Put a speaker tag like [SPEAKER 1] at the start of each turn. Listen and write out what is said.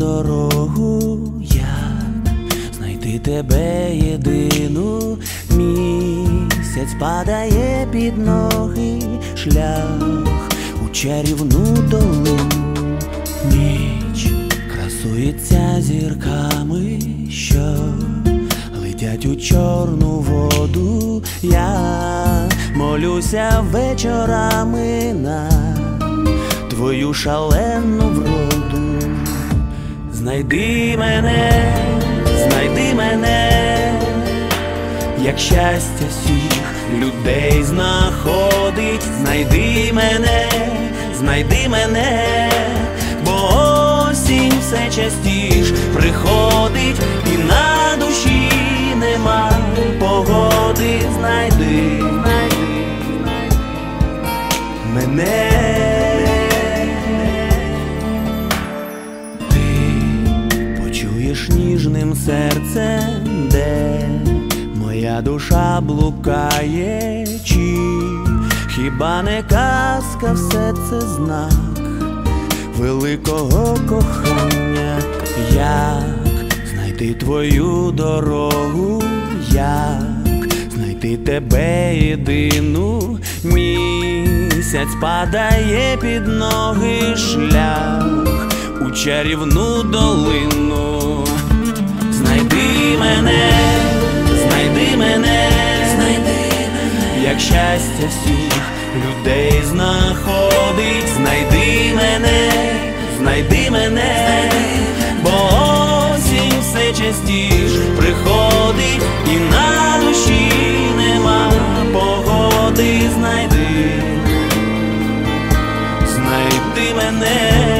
[SPEAKER 1] дорогу, як знайти тебе єдину. Місяць падає під ноги. Шлях у чарівну долину. Ніч красується зірками, що летять у чорну воду, я молюся вечорами на твою шалену вроду. Знайди мене, знайди мене, як щастя всіх людей знаходить, знайди мене, знайди мене, бо осінь все частіш приходить, ніжним серцем, де моя душа блукає, чи хіба не казка все це знак великого кохання, як знайти твою дорогу, як знайти тебе єдину, місяць падає під ноги шлях у чарівну долину. Щастя всіх людей знаходить, знайди мене, знайди мене, бо осінь все частіш приходить, і на душі нема погоди, знайди, знайди мене.